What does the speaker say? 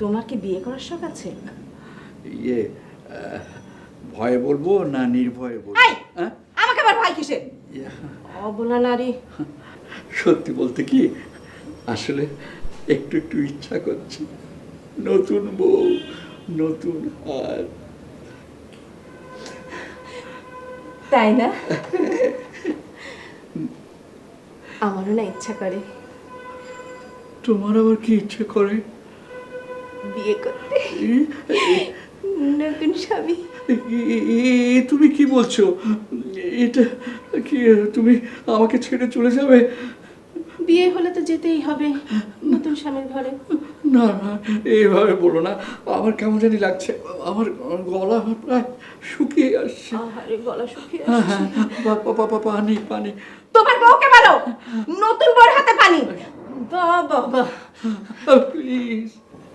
তোমার কি বিয়ে করার শখ আছে? ইয়ে ভয়ে বলব না নির্ভয়ে বলব? হ্যাঁ? আমাকে আবার ভাই কিসের? ইয়া, অবলা নারী। সত্যি বলতে কি আসলে একটু একটু ইচ্ছা করছে। নতুন বউ নতুন হার। তাই না? আমারও না ইচ্ছা করে। তোমার আবার কি ইচ্ছে করে? বিয়ে করতে। নতুন স্বামী। তুমি কি বলছো? এটা কি তুমি আমাকে ছেড়ে চলে যাবে? বিয়ে হলে তো যেতেই হবে নতুন স্বামীর ঘরে। না না এইভাবে বলো না। আমার কেমন জানি লাগছে। আমার গলা প্রায় শুকিয়ে আসছে। আহারে গলা শুকিয়ে হ্যাঁ আসছে। হ্যাঁ পা- পানি পানি। তোমার বউকে বলো নতুন বউর হাতে পানি! বাবা প্লিজ